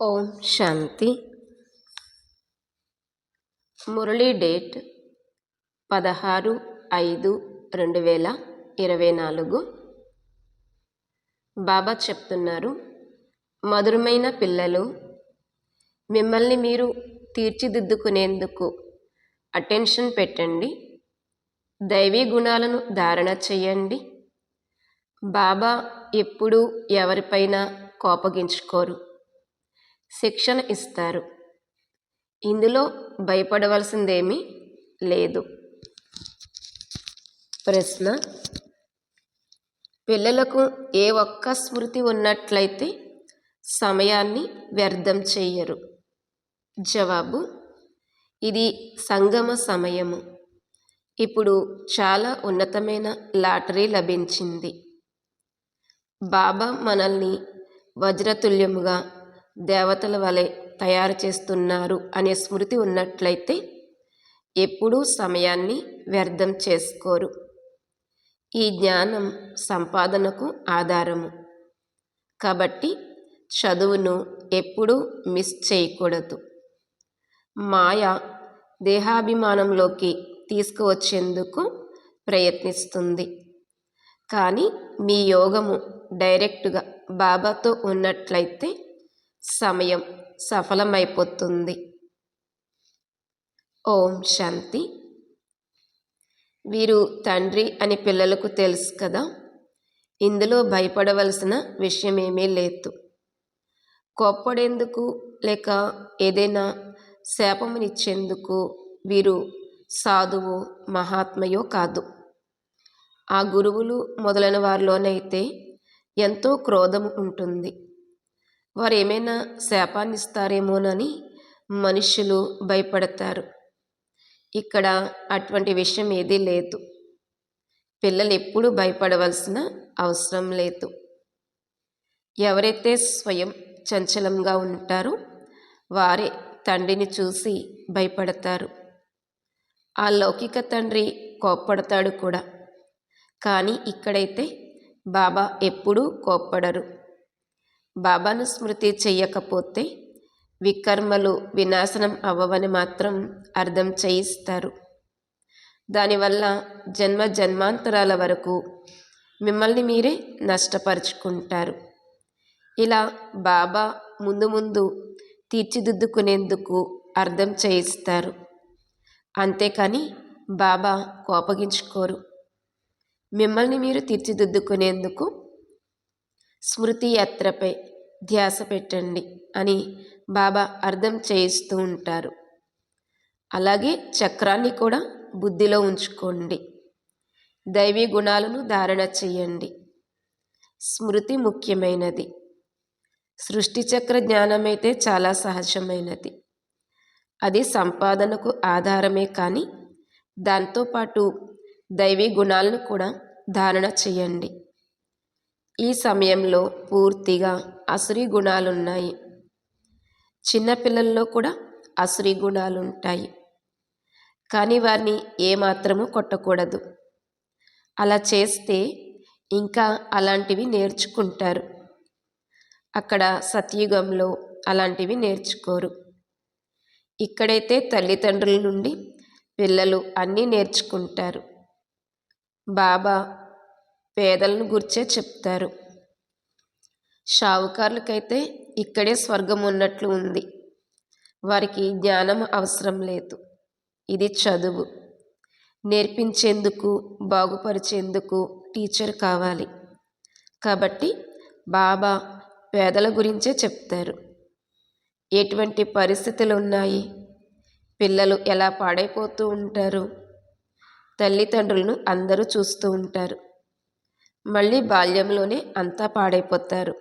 ఓం శాంతి. Murali date పదహారు ఐదు రెండు వేల ఇరవై నాలుగు. బాబా చెప్తున్నారు మధురమైన పిల్లలు మిమ్మల్ని మీరు తీర్చిదిద్దుకునేందుకు అటెన్షన్ పెట్టండి దైవీ గుణాలను ధారణ చేయండి. బాబా ఎప్పుడూ ఎవరిపైన కోపగించుకోరు. శిక్షణ ఇస్తారు. ఇందులో భయపడవలసిందేమీ లేదు. ప్రశ్న పిల్లలకు ఏ ఒక్క స్మృతి ఉన్నట్లయితే సమయాన్ని వ్యర్థం చెయ్యరు. జవాబు ఇది సంగమ సమయము. ఇప్పుడు చాలా ఉన్నతమైన లాటరీ లభించింది. బాబా మనల్ని వజ్రతుల్యముగా దేవతల వలె తయారు చేస్తున్నారు అనే స్మృతి ఉన్నట్లయితే ఎప్పుడూ సమయాన్ని వ్యర్థం చేసుకోరు. ఈ జ్ఞానం సంపాదనకు ఆధారము. కాబట్టి చదువును ఎప్పుడూ మిస్ చేయకూడదు. మాయ దేహాభిమానంలోకి తీసుకువచ్చేందుకు ప్రయత్నిస్తుంది. కానీ మీ యోగము డైరెక్ట్గా బాబాతో ఉన్నట్లయితే సమయం సఫలమైపోతుంది. ఓం శాంతి. వీరు తండ్రి అని పిల్లలకు తెలుసు కదా ఇందులో భయపడవలసిన విషయమేమీ లేదు. కోప్పడేందుకు లేక ఏదైనా శాపమునిచ్చేందుకు వీరు సాధువు మహాత్మయో కాదు. ఆ గురువులు మొదలైన వారిలోనైతే ఎంతో క్రోధం ఉంటుంది. వారు ఏమైనా శాపాన్ని ఇస్తారేమోనని మనుషులు భయపడతారు. ఇక్కడ అటువంటి విషయం ఏదీ లేదు. పిల్లలు ఎప్పుడూ భయపడవలసిన అవసరం లేదు. ఎవరైతే స్వయం చంచలంగా ఉంటారో వారే తండ్రిని చూసి భయపడతారు. ఆ లౌకిక తండ్రి కోప్పడతాడు కూడా. కానీ ఇక్కడైతే బాబా ఎప్పుడూ కోప్పడరు. బాబాను స్మృతి చెయ్యకపోతే వికర్మలు వినాశనం అవ్వవని మాత్రం అర్థం చేయిస్తారు. దానివల్ల జన్మ జన్మాంతరాల వరకు మిమ్మల్ని మీరే నష్టపరుచుకుంటారు. ఇలా బాబా ముందు ముందు తీర్చిదిద్దుకునేందుకు అర్థం చేయిస్తారు. అంతేకాని బాబా కోపగించుకోరు. మిమ్మల్ని మీరు తీర్చిదిద్దుకునేందుకు స్మృతి యాత్రపై ధ్యాస పెట్టండి అని బాబా అర్థం చేయిస్తూ ఉంటారు. అలాగే చక్రాన్ని కూడా బుద్ధిలో ఉంచుకోండి. దైవీ గుణాలను ధారణ చేయండి. స్మృతి ముఖ్యమైనది. సృష్టి చక్ర జ్ఞానమైతే చాలా సహజమైనది. అది సంపాదనకు ఆధారమే కానీ దాంతోపాటు దైవీ గుణాలను కూడా ధారణ చేయండి. ఈ సమయంలో పూర్తిగా అసురి గుణాలున్నాయి చిన్నపిల్లల్లో కూడా అసురి గుణాలు ఉంటాయి కానీ వారిని ఏమాత్రము కొట్టకూడదు. అలా చేస్తే ఇంకా అలాంటివి నేర్చుకుంటారు. అక్కడ సత్యుగంలో అలాంటివి నేర్చుకోరు. ఇక్కడైతే తల్లిదండ్రుల నుండి పిల్లలు అన్నీ నేర్చుకుంటారు. బాబా పేదలను గుర్చే చెప్తారు. షావుకారులకైతే ఇక్కడే స్వర్గం ఉన్నట్లు ఉంది. వారికి జ్ఞానం అవసరం లేదు. ఇది చదువు. నేర్పించేందుకు బాగుపరిచేందుకు టీచర్ కావాలి. కాబట్టి బాబా పేదల గురించే చెప్తారు. ఎటువంటి పరిస్థితులు ఉన్నాయి పిల్లలు ఎలా పాడైపోతూ ఉంటారు? తల్లిదండ్రులను అందరూ చూస్తూ ఉంటారు. మళ్ళీ బాల్యంలోనే అంతా పాడైపోతారు.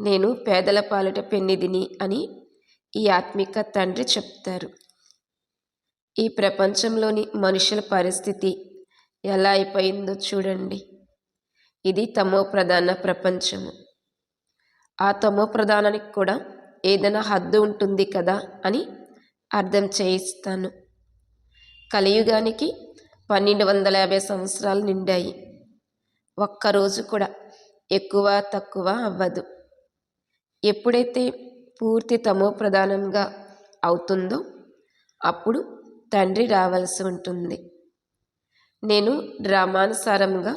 నేను పేదల పాలిట పెన్నిదిని అని ఈ ఆత్మిక తండ్రి చెప్తారు. ఈ ప్రపంచంలోని మనుషుల పరిస్థితి ఎలా అయిపోయిందో చూడండి. ఇది తమో ప్రధాన ప్రపంచము. ఆ తమో ప్రధానానికి కూడా ఏదైనా హద్దు ఉంటుంది కదా అని అర్థం చేయిస్తాను. కలియుగానికి పన్నెండు వందల యాభై సంవత్సరాలు నిండాయి. ఒక్కరోజు కూడా ఎక్కువ తక్కువ అవ్వదు. ఎప్పుడైతే పూర్తి తమో ప్రధానంగా అవుతుందో అప్పుడు తండ్రి రావాల్సి ఉంటుంది. నేను డ్రామానుసారంగా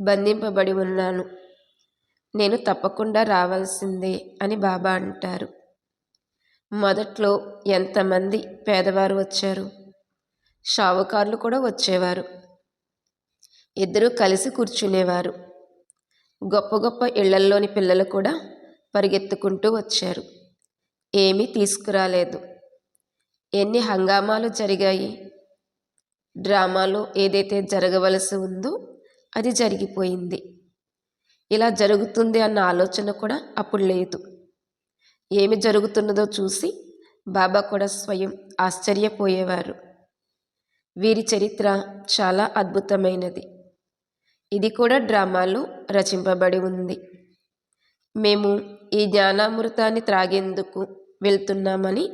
బంధింపబడి ఉన్నాను. నేను తప్పకుండా రావాల్సిందే అని బాబా అంటారు. మొదట్లో ఎంతమంది పేదవారు వచ్చారు? షావుకారులు కూడా వచ్చేవారు. ఇద్దరూ కలిసి కూర్చునేవారు. గొప్ప గొప్ప ఇళ్ళల్లోని పిల్లలు కూడా పరిగెత్తుకుంటూ వచ్చారు. ఏమీ తీసుకురాలేదు. ఎన్ని హంగామాలు జరిగాయి. డ్రామాలో ఏదైతే జరగవలసి ఉందో అది జరిగిపోయింది. ఇలా జరుగుతుంది అన్న ఆలోచన కూడా అప్పుడు లేదు. ఏమి జరుగుతున్నదో చూసి బాబా కూడా స్వయం ఆశ్చర్యపోయేవారు. వీరి చరిత్ర చాలా అద్భుతమైనది. ఇది కూడా డ్రామాలో రచింపబడి ఉంది. మేము ఈ జ్ఞానామృతాన్ని త్రాగేందుకు వెళ్తున్నామని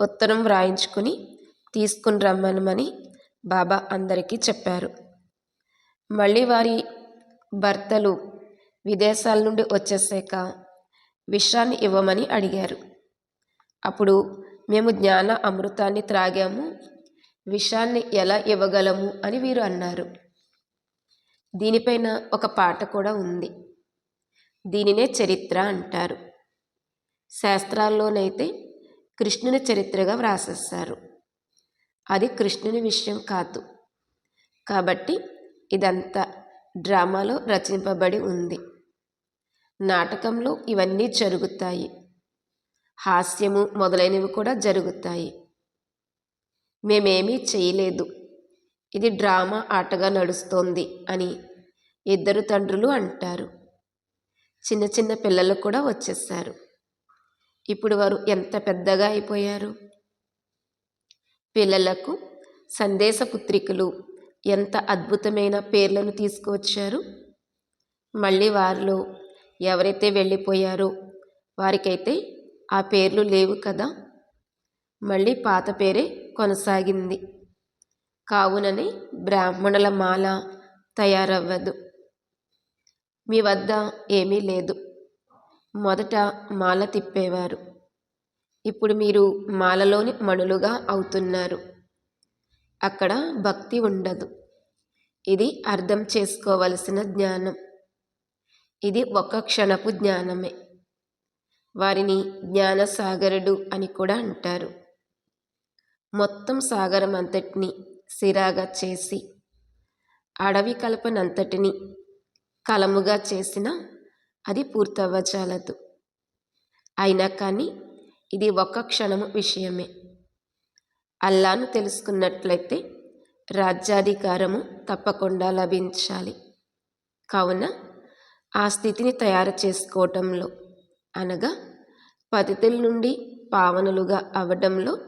ఉత్తరం వ్రాయించుకుని తీసుకుని రమ్మనమని బాబా అందరికీ చెప్పారు. మళ్ళీ వారి భర్తలు విదేశాల నుండి వచ్చేసాక విషాన్ని ఇవ్వమని అడిగారు. అప్పుడు మేము జ్ఞాన అమృతాన్ని త్రాగాము విషాన్ని ఎలా ఇవ్వగలము అని వీరు అన్నారు. దీనిపైన ఒక పాట కూడా ఉంది. దీనినే చరిత్ర అంటారు. శాస్త్రాల్లోనైతే కృష్ణుని చరిత్రగా వ్రాసేస్తారు. అది కృష్ణుని విషయం కాదు. కాబట్టి ఇదంతా డ్రామాలో రచింపబడి ఉంది. నాటకంలో ఇవన్నీ జరుగుతాయి. హాస్యము మొదలైనవి కూడా జరుగుతాయి. మేమేమీ చేయలేదు. ఇది డ్రామా ఆటగా నడుస్తోంది అని ఇద్దరు తండ్రులు అంటారు. చిన్న చిన్న పిల్లలు కూడా వచ్చేసారు ఇప్పుడు వారు ఎంత పెద్దగా అయిపోయారు? పిల్లలకు సందేశ పుత్రికలు ఎంత అద్భుతమైన పేర్లను తీసుకువచ్చారు? మళ్ళీ వారిలో ఎవరైతే వెళ్ళిపోయారో వారికైతే ఆ పేర్లు లేవు కదా? మళ్ళీ పాత పేరే కొనసాగింది. కావునని బ్రాహ్మణుల మాల తయారవ్వదు. మీ వద్ద ఏమీ లేదు. మొదట మాల తిప్పేవారు. ఇప్పుడు మీరు మాలలోని మణులుగా అవుతున్నారు. అక్కడ భక్తి ఉండదు. ఇది అర్థం చేసుకోవలసిన జ్ఞానం. ఇది ఒక క్షణపు జ్ఞానమే. వారిని జ్ఞానసాగరుడు అని కూడా అంటారు. మొత్తం సాగరం అంతటిని సిరాగా చేసి అడవి కలపనంతటిని కలముగా చేసిన అది పూర్తవ్వజాలదు. అయినా కానీ ఇది ఒక్క క్షణము విషయమే. అల్లాను తెలుసుకున్నట్లయితే రాజ్యాధికారము తప్పకుండా లభించాలి. కావున ఆ స్థితిని తయారు చేసుకోవటంలో అనగా పతితుల నుండి పావనులుగా అవ్వడంలో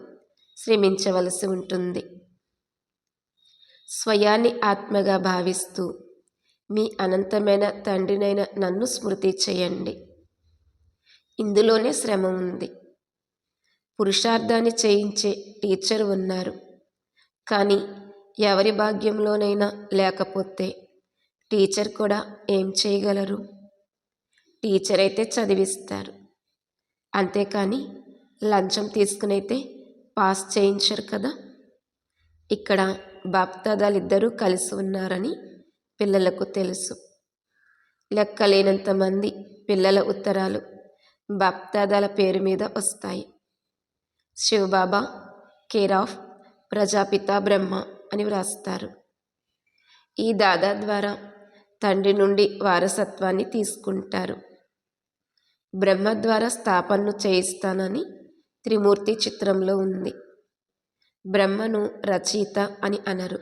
శ్రమించవలసి ఉంటుంది. స్వయాన్ని ఆత్మగా భావిస్తూ మీ అనంతమైన తండ్రినైన నన్ను స్మృతి చేయండి. ఇందులోనే శ్రమ ఉంది. పురుషార్థాన్ని చేయించే టీచర్ ఉన్నారు. కానీ ఎవరి భాగ్యంలోనైనా లేకపోతే టీచర్ కూడా ఏం చేయగలరు? టీచర్ అయితే చదివిస్తారు. అంతేకాని లంచం తీసుకునైతే పాస్ చేయించరు కదా? ఇక్కడ బాప్తాదాలు ఇద్దరూ కలిసి ఉన్నారని పిల్లలకు తెలుసు. లెక్కలేనంత మంది పిల్లల ఉత్తరాలు బాప్తాదాల పేరు మీద వస్తాయి. శివబాబా కేర్ ఆఫ్ ప్రజాపిత బ్రహ్మ అని వ్రాస్తారు. ఈ దాదా ద్వారా తండ్రి నుండి వారసత్వాన్ని తీసుకుంటారు. బ్రహ్మ ద్వారా స్థాపనను చేయిస్తానని త్రిమూర్తి చిత్రంలో ఉంది. బ్రహ్మను రచయిత అని అనరు.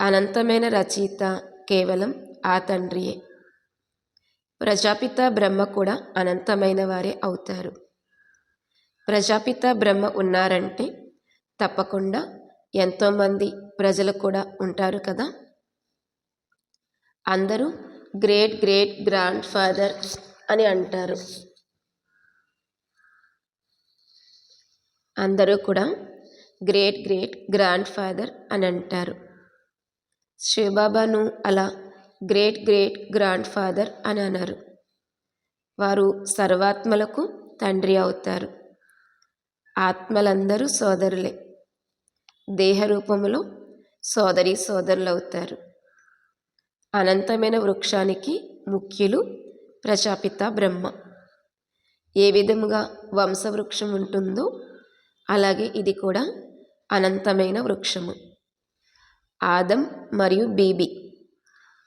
అనంతమైన రచయిత కేవలం ఆ తండ్రియే. ప్రజాపిత బ్రహ్మ కూడా అనంతమైన వారే అవుతారు. ప్రజాపిత బ్రహ్మ ఉన్నారంటే తప్పకుండా ఎంతోమంది ప్రజలు కూడా ఉంటారు కదా. అందరూ గ్రేట్ గ్రేట్ గ్రాండ్ ఫాదర్ అని అంటారు. అందరూ కూడా గ్రేట్ గ్రేట్ గ్రాండ్ ఫాదర్ అని అంటారు. శివబాబాను అలా గ్రేట్ గ్రేట్ గ్రాండ్ ఫాదర్ అని అన్నారు వారు సర్వాత్మలకు తండ్రి అవుతారు. ఆత్మలందరూ సోదరులే. దేహ రూపంలో సోదరి సోదరులు అవుతారు అనంతమైన వృక్షానికి ముఖ్యులు ప్రజాపిత బ్రహ్మ. ఏ విధముగా వంశవృక్షం ఉంటుందో అలాగే ఇది కూడా అనంతమైన వృక్షము. ఆదం మరియు బీబీ.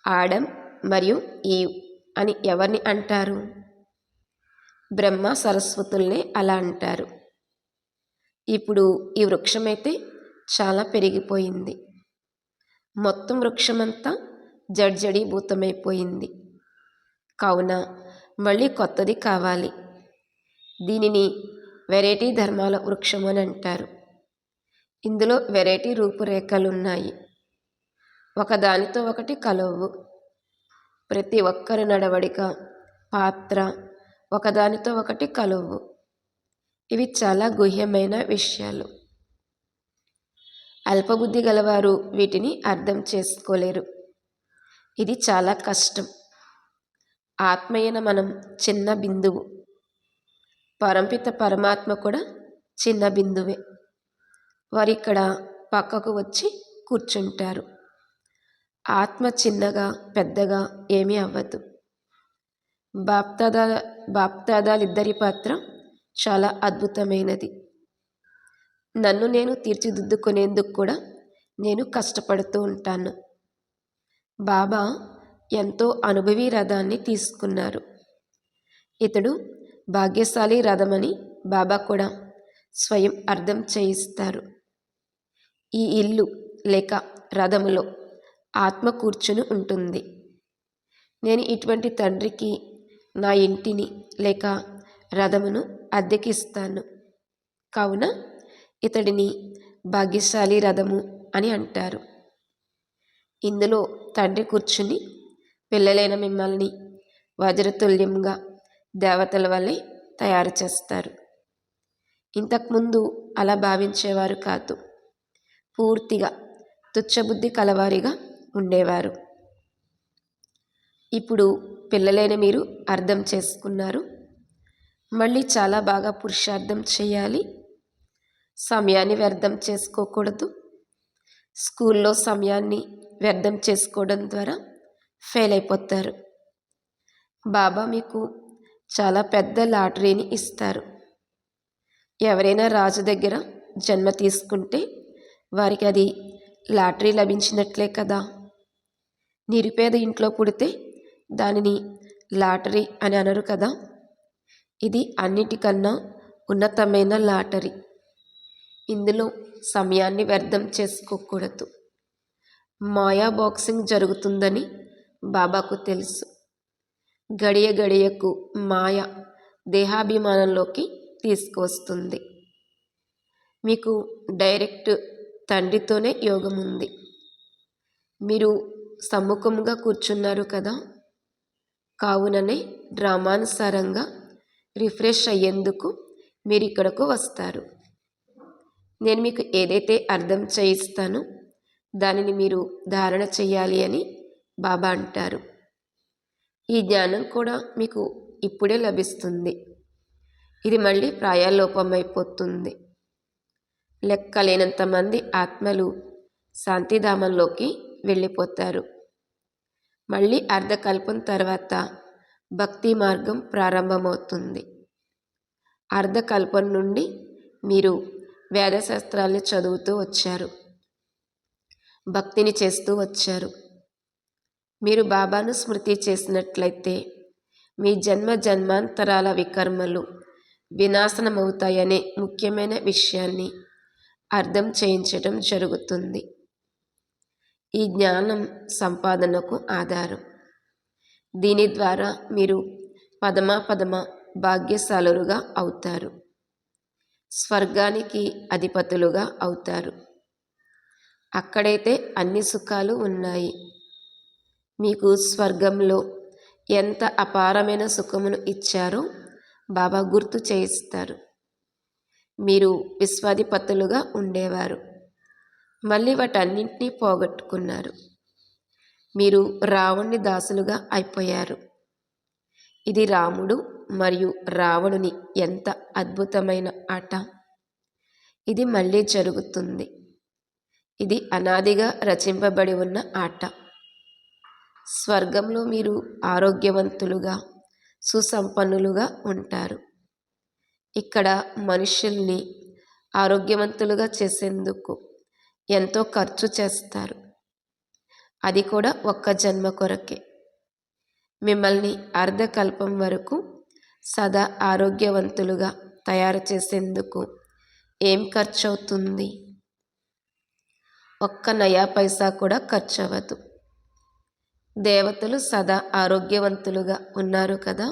ఆడం మరియు ఈవ్ అని ఎవరిని అంటారు? బ్రహ్మ సరస్వతుల్నే అలా అంటారు. ఇప్పుడు ఈ వృక్షమైతే చాలా పెరిగిపోయింది. మొత్తం వృక్షమంతా జడ్జడీభూతమైపోయింది కావున మళ్ళీ కొత్తది కావాలి. దీనిని వెరైటీ ధర్మాల వృక్షం అని అంటారు. ఇందులో వెరైటీ రూపురేఖలు ఉన్నాయి ఒకదానితో ఒకటి కలవు. ప్రతి ఒక్కరి నడవడిక పాత్ర ఒకదానితో ఒకటి కలవు. ఇవి చాలా గుహ్యమైన విషయాలు. అల్పబుద్ధి గలవారు వీటిని అర్థం చేసుకోలేరు. ఇది చాలా కష్టం. ఆత్మయన మనం చిన్న బిందువు. పరంపిత పరమాత్మ కూడా చిన్న బిందువే. వారు ఇక్కడ పక్కకు వచ్చి కూర్చుంటారు. ఆత్మ చిన్నగా పెద్దగా ఏమీ అవ్వదు. బాప్తాదా బాప్తాదాలిద్దరి పాత్ర చాలా అద్భుతమైనది. నన్ను నేను తీర్చిదిద్దుకునేందుకు కూడా నేను కష్టపడుతూ ఉంటాను. బాబా ఎంతో అనుభవి రథాన్ని తీసుకున్నారు. ఇతడు భాగ్యశాలి రథమని బాబా కూడా స్వయం అర్థం చేయిస్తారు. ఈ ఇల్లు లేక రథములో ఆత్మ కూర్చుని ఉంటుంది. నేను ఇటువంటి తండ్రికి నా ఇంటిని లేక రథమును అద్దెకిస్తాను. కావున ఇతడిని భాగ్యశాలి రథము అని అంటారు. ఇందులో తండ్రి కూర్చుని పిల్లలైన మిమ్మల్ని వజ్రతుల్యంగా దేవతల వల్లే తయారు చేస్తారు. ఇంతకుముందు అలా భావించేవారు కాదు. పూర్తిగా తుచ్చబుద్ధి కలవారిగా ఉండేవారు. ఇప్పుడు పిల్లలైన మీరు అర్థం చేసుకున్నారు. మళ్ళీ చాలా బాగా పురుషార్థం చేయాలి. సమయాన్ని వ్యర్థం చేసుకోకూడదు. స్కూల్లో సమయాన్ని వ్యర్థం చేసుకోవడం ద్వారా ఫెయిల్ అయిపోతారు. బాబా మీకు చాలా పెద్ద లాటరీని ఇస్తారు. ఎవరైనా రాజు దగ్గర జన్మ తీసుకుంటే వారికి అది లాటరీ లభించినట్లే కదా. నిరుపేద ఇంట్లో పుడితే దానిని లాటరీ అని అనరు కదా. ఇది అన్నిటికన్నా ఉన్నతమైన లాటరీ. ఇందులో సమయాన్ని వ్యర్థం చేసుకోకూడదు. మాయా బాక్సింగ్ జరుగుతుందని బాబాకు తెలుసు. గడియ గడియకు మాయ దేహాభిమానంలోకి తీసుకువస్తుంది. మీకు డైరెక్ట్ తండ్రితోనే యోగం ఉంది మీరు సమ్ముఖముగా కూర్చున్నారు కదా? కావుననే డ్రామానుసారంగా రిఫ్రెష్ అయ్యేందుకు మీరు ఇక్కడకు వస్తారు. నేను మీకు ఏదైతే అర్థం చేయిస్తానో దానిని మీరు ధారణ చేయాలి అని బాబా అంటారు. ఈ జ్ఞానం కూడా మీకు ఇప్పుడే లభిస్తుంది. ఇది మళ్ళీ ప్రాయాలోపమైపోతుంది. లెక్కలేనంతమంది ఆత్మలు శాంతిధామంలోకి వెళ్ళిపోతారు. మళ్ళీ అర్ధకల్పం తర్వాత భక్తి మార్గం ప్రారంభమవుతుంది. అర్ధకల్పం నుండి మీరు వేదశాస్త్రాల్ని చదువుతూ వచ్చారు. భక్తిని చేస్తూ వచ్చారు. మీరు బాబాను స్మృతి చేసినట్లయితే మీ జన్మ జన్మాంతరాల వికర్మలు వినాశనమవుతాయనే ముఖ్యమైన విషయాన్ని అర్థం చేయించడం జరుగుతుంది. ఈ జ్ఞానం సంపాదనకు ఆధారం. దీని ద్వారా మీరు పదమా పదమ భాగ్యశాలురుగా అవుతారు. స్వర్గానికి అధిపతులుగా అవుతారు. అక్కడైతే అన్ని సుఖాలు ఉన్నాయి. మీకు స్వర్గంలో ఎంత అపారమైన సుఖమును ఇచ్చారో బాబా గుర్తు చేయిస్తారు. మీరు విశ్వాధిపతులుగా ఉండేవారు. మళ్ళీ వాటన్నింటినీ పోగొట్టుకున్నారు. మీరు రావణ్ణి దాసులుగా అయిపోయారు. ఇది రాముడు మరియు రావణుని ఎంత అద్భుతమైన ఆట! ఇది మళ్ళీ జరుగుతుంది. ఇది అనాదిగా రచింపబడి ఉన్న ఆట. స్వర్గంలో మీరు ఆరోగ్యవంతులుగా సుసంపన్నులుగా ఉంటారు. ఇక్కడ మనుషుల్ని ఆరోగ్యవంతులుగా చేసేందుకు ఎంతో ఖర్చు చేస్తారు. అది కూడా ఒక్క జన్మ కొరకే. మిమ్మల్ని అర్ధకల్పం వరకు సదా ఆరోగ్యవంతులుగా తయారు చేసేందుకు ఏం ఖర్చు అవుతుంది ఒక్క నయా పైసా కూడా ఖర్చు అవ్వదు దేవతలు సదా ఆరోగ్యవంతులుగా ఉన్నారు కదా?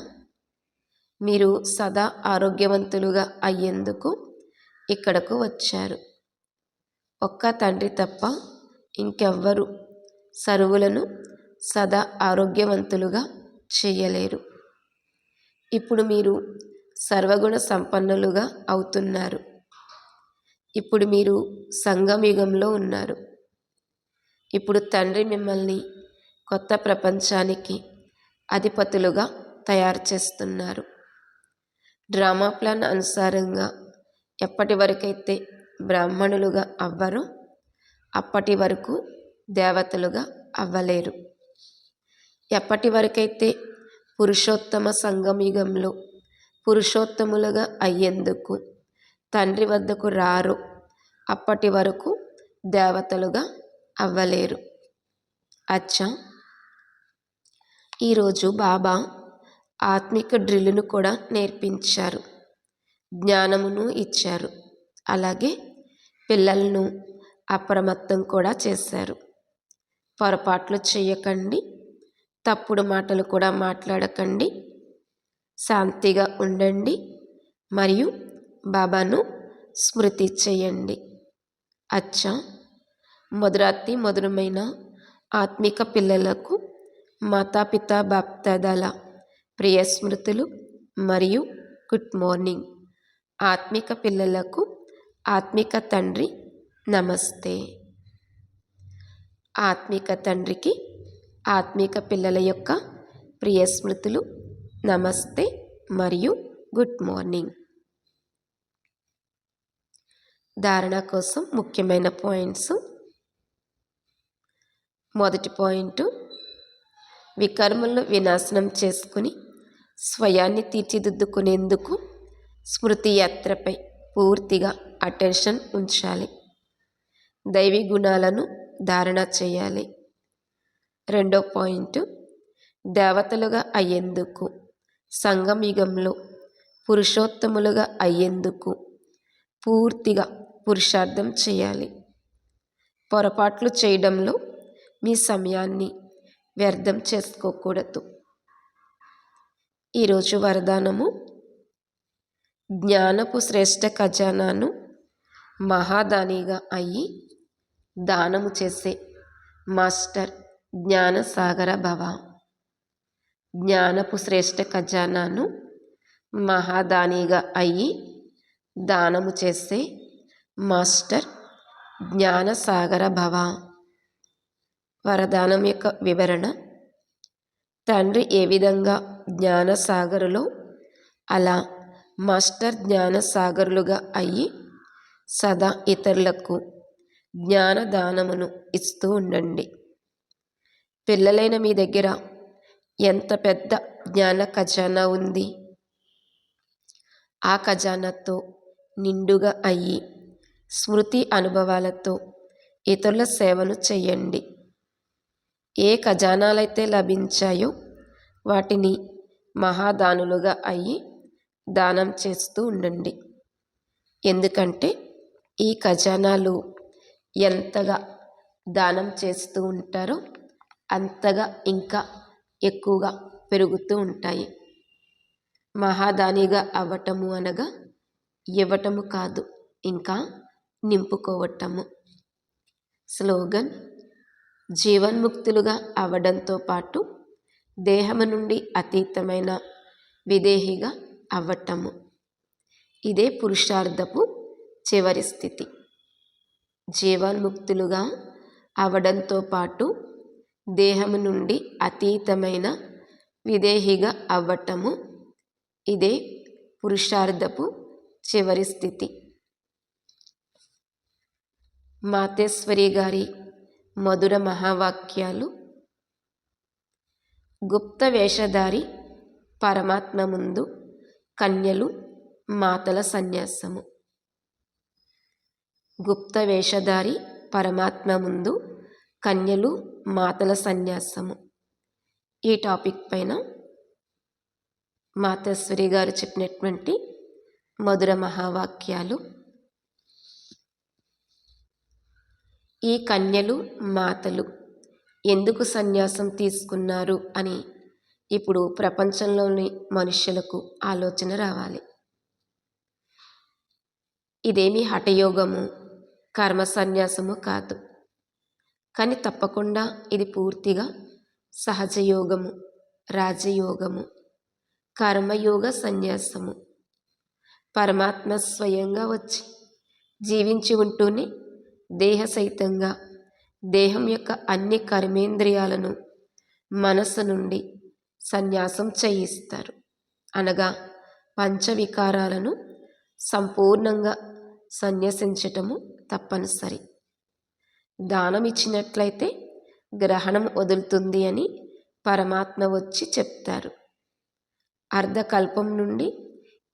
మీరు సదా ఆరోగ్యవంతులుగా అయ్యేందుకు ఇక్కడకు వచ్చారు. ఒక్క తండ్రి తప్ప ఇంకెవ్వరు సరువులను సదా ఆరోగ్యవంతులుగా చేయలేరు. ఇప్పుడు మీరు సర్వగుణ సంపన్నులుగా అవుతున్నారు. ఇప్పుడు మీరు సంగమయుగంలో ఉన్నారు. ఇప్పుడు తండ్రి మిమ్మల్ని కొత్త ప్రపంచానికి అధిపతులుగా తయారు చేస్తున్నారు. డ్రామా ప్లాన్ అనుసారంగా ఎప్పటి వరకైతే బ్రాహ్మణులుగా అవ్వరో అప్పటి వరకు దేవతలుగా అవ్వలేరు. ఎప్పటి వరకైతే పురుషోత్తమ సంగమయుగంలో పురుషోత్తములుగా అయ్యేందుకు తండ్రి వద్దకు రారు అప్పటి వరకు దేవతలుగా అవ్వలేరు. అచ్చా! ఈరోజు బాబా ఆత్మిక డ్రిల్లును కూడా నేర్పించారు. జ్ఞానమును ఇచ్చారు. అలాగే పిల్లలను అప్రమత్తం కూడా చేశారు. పొరపాట్లు చేయకండి. తప్పుడు మాటలు కూడా మాట్లాడకండి. శాంతిగా ఉండండి. మరియు బాబాను స్మృతి చేయండి. అచ్చా! మధురాతి మధురమైన ఆత్మిక పిల్లలకు మాతాపిత బాప్తదాల ప్రియ స్మృతులు మరియు గుడ్ మార్నింగ్. ఆత్మిక పిల్లలకు ఆత్మిక తండ్రి నమస్తే. ఆత్మిక తండ్రికి ఆత్మిక పిల్లల యొక్క ప్రియ స్మృతులు నమస్తే మరియు గుడ్ మార్నింగ్. ధారణ కోసం ముఖ్యమైన పాయింట్స్. మొదటి పాయింట్ వికర్మలను వినాశనం చేసుకుని స్వయాన్ని తీర్చిదిద్దుకునేందుకు స్మృతి యాత్రపై పూర్తిగా అటెన్షన్ ఉంచాలి. దైవీ గుణాలను ధారణ చేయాలి. రెండో పాయింట్ దేవతలుగా అయ్యేందుకు సంఘం యుగంలో పురుషోత్తములుగా అయ్యేందుకు పూర్తిగా పురుషార్థం చేయాలి. పొరపాట్లు చేయడంలో మీ సమయాన్ని వ్యర్థం చేసుకోకూడదు. ఈరోజు వరదానము. జ్ఞానపు శ్రేష్ఠ ఖజానాను మహాదానిగా అయ్యి దానము చేసే మాస్టర్ జ్ఞానసాగర భవ. జ్ఞానపు శ్రేష్ఠ ఖజానాను మహాదానిగా అయ్యి దానము చేసే మాస్టర్ జ్ఞానసాగర భవ. వరదానం యొక్క వివరణ తండ్రి ఏ విధంగా జ్ఞానసాగరులో అలా మాస్టర్ జ్ఞానసాగరులుగా అయ్యి సదా ఇతరులకు జ్ఞానదానమును ఇస్తూ ఉండండి. పిల్లలైన మీ దగ్గర ఎంత పెద్ద జ్ఞాన ఖజానా ఉంది? ఆ ఖజానాతో నిండుగా అయ్యి స్మృతి అనుభవాలతో ఇతరుల సేవను చేయండి ఏ ఖజానాలైతే లభించాయో వాటిని మహాదానులుగా అయ్యి దానం చేస్తూ ఉండండి. ఎందుకంటే ఈ ఖజానాలు ఎంతగా దానం చేస్తూ ఉంటారో అంతగా ఇంకా ఎక్కువగా పెరుగుతూ ఉంటాయి. మహాదానిగా అవ్వటము అనగా ఇవ్వటము కాదు ఇంకా నింపుకోవటము. స్లోగన్ జీవన్ముక్తులుగా అవ్వడంతో పాటు దేహము నుండి అతీతమైన విదేహిగా అవ్వటము. ఇదే పురుషార్థపు చివరి స్థితి. జీవన్ముక్తులుగా అవడంతో పాటు దేహము నుండి అతీతమైన విదేహిగా అవ్వటము ఇదే పురుషార్థపు చివరి స్థితి. మాతేశ్వరి గారి మధుర మహావాక్యాలు గుప్త వేషధారి పరమాత్మ ముందు కన్యలు మాతల సన్యాసము. గుప్త వేషధారి పరమాత్మ ముందు కన్యలు మాతల సన్యాసము. ఈ టాపిక్ పైన మాతేశ్వరి గారు చెప్పినటువంటి మధుర మహావాక్యాలు. ఈ కన్యలు మాతలు. ఎందుకు సన్యాసం తీసుకున్నారు అని. ఇప్పుడు ప్రపంచంలోని మనుష్యులకు ఆలోచన రావాలి. ఇదేమి హఠయోగము కర్మ సన్యాసము కాదు. కానీ తప్పకుండా ఇది పూర్తిగా సహజయోగము రాజయోగము కర్మయోగ సన్యాసము. పరమాత్మ స్వయంగా వచ్చి జీవించి ఉంటూనే దేహ సహితంగా దేహం యొక్క అన్ని కర్మేంద్రియాలను మనస్సు నుండి సన్యాసం చేయిస్తారు. అనగా పంచవికారాలను సంపూర్ణంగా సన్యసించటము తప్పనిసరి. దానం ఇచ్చినట్లయితే గ్రహణం వదులుతుంది అని పరమాత్మ వచ్చి చెప్తారు. అర్ధకల్పం నుండి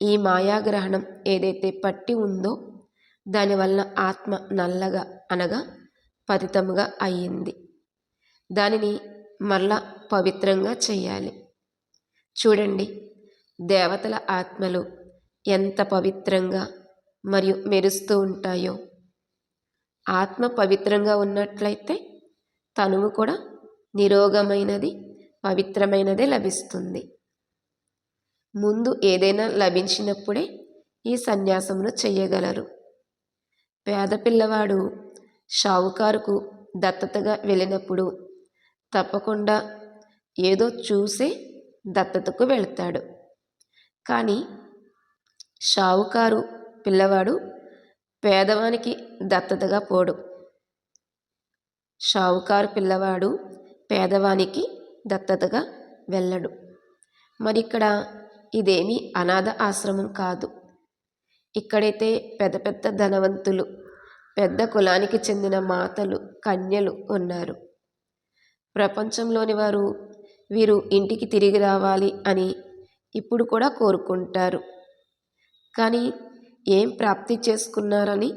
ఈ మాయాగ్రహణం ఏదైతే పట్టి ఉందో దానివల్ల ఆత్మ నల్లగా అనగా ఫలితముగా అయ్యింది దానిని మరలా పవిత్రంగా చేయాలి. చూడండి దేవతల ఆత్మలు ఎంత పవిత్రంగా మరియు మెరుస్తూ ఉంటాయో. ఆత్మ పవిత్రంగా ఉన్నట్లయితే తనువు కూడా నిరోగమైనది పవిత్రమైనదే లభిస్తుంది. ముందు ఏదైనా లభించినప్పుడే ఈ సన్యాసమును చెయ్యగలరు పేద పిల్లవాడు షావుకారుకు దత్తతగా వెళ్ళినప్పుడు తప్పకుండా ఏదో చూసి దత్తతకు వెళ్తాడు. కానీ షావుకారు పిల్లవాడు పేదవానికి దత్తతగా పోడు. షావుకారు పిల్లవాడు పేదవానికి దత్తతగా వెళ్ళడు. మరి ఇక్కడ ఇదేమీ అనాథ ఆశ్రమం కాదు. ఇక్కడైతే పెద్ద పెద్ద ధనవంతులు పెద్ద కులానికి చెందిన మాతలు కన్యలు ఉన్నారు. ప్రపంచంలోని వారు వీరు ఇంటికి తిరిగి రావాలి అని ఇప్పుడు కూడా కోరుకుంటారు. కానీ ఏం ప్రాప్తి చేసుకున్నారని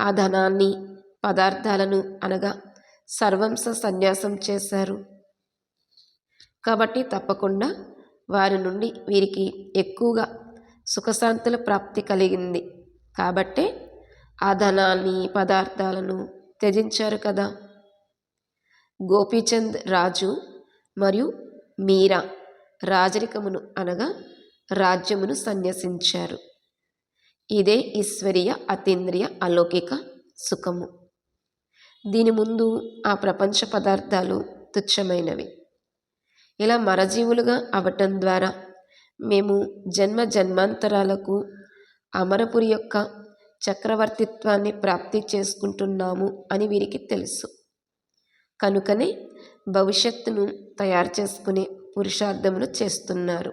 ఆ ధనాన్ని పదార్థాలను అనగా సర్వంస సన్యాసం చేశారు. కాబట్టి తప్పకుండా వారి నుండి వీరికి ఎక్కువగా సుఖశాంతుల ప్రాప్తి కలిగింది. కాబట్టే ఆ ధనాన్ని పదార్థాలను త్యజించారు కదా. గోపీచంద్ రాజు మరియు మీరా రాజరికమును అనగా రాజ్యమును సన్యసించారు. ఇదే ఈశ్వరీయ అతీంద్రియ అలౌకిక సుఖము. దీని ముందు ఆ ప్రపంచ పదార్థాలు తుచ్చమైనవి. ఇలా మరజీవులుగా అవటం ద్వారా మేము జన్మ జన్మాంతరాలకు అమరపురి యొక్క చక్రవర్తిత్వాన్ని ప్రాప్తి చేసుకుంటున్నాము అని వీరికి తెలుసు. కనుకనే భవిష్యత్తును తయారు చేసుకునే పురుషార్థములు చేస్తున్నారు.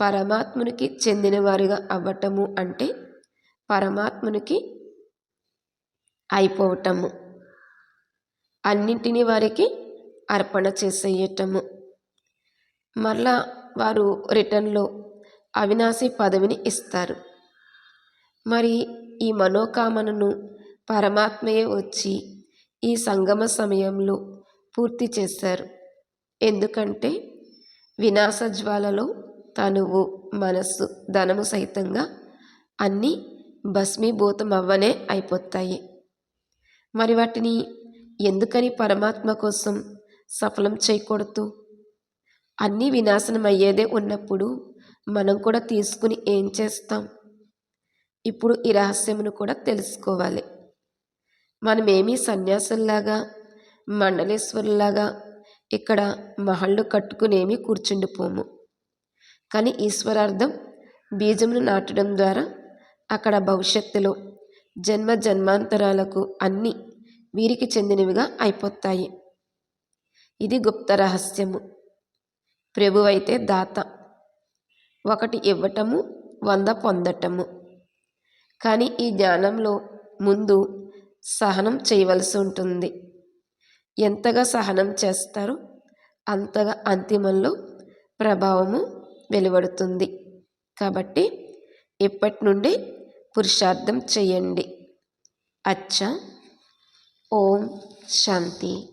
పరమాత్మునికి చెందినవారిగా అవ్వటము అంటే పరమాత్మునికి అయిపోవటము. అన్నింటినీ వారికి అర్పణ చేసేయటము. మరలా వారు రిటర్న్లో అవినాశి పదవిని ఇస్తారు. మరి ఈ మనోకామనను పరమాత్మయే వచ్చి ఈ సంగమ సమయంలో పూర్తి చేశారు. ఎందుకంటే వినాశ జ్వాలలో తనువు మనస్సు ధనము సహితంగా అన్నీ భస్మీభూతం అవ్వనే అయిపోతాయి. మరి వాటిని ఎందుకని పరమాత్మ కోసం సఫలం చేయకూడదు? అన్నీ వినాశనం అయ్యేదే ఉన్నప్పుడు మనం కూడా తీసుకుని ఏం చేస్తాం? ఇప్పుడు ఈ రహస్యమును కూడా తెలుసుకోవాలి. మనమేమీ సన్యాసుల్లాగా మండలేశ్వరులాగా ఇక్కడ మహళ్ళు కట్టుకునేమి కూర్చుండిపోము. కానీ ఈశ్వరార్థం బీజమును నాటడం ద్వారా అక్కడ భవిష్యత్తులో జన్మ జన్మాంతరాలకు అన్నీ వీరికి చెందినవిగా అయిపోతాయి. ఇది గుప్త రహస్యము. ప్రభువైతే దాత. ఒకటి ఇవ్వటము వంద పొందటము. కానీ ఈ జ్ఞానంలో ముందు సహనం చేయవలసి ఉంటుంది. ఎంతగా సహనం చేస్తారో అంతగా అంతిమంలో ప్రభావము వెలువడుతుంది. కాబట్టి ఇప్పటి నుండి పురుషార్థం చేయండి. అచ్చా. ఓం. శాంతి.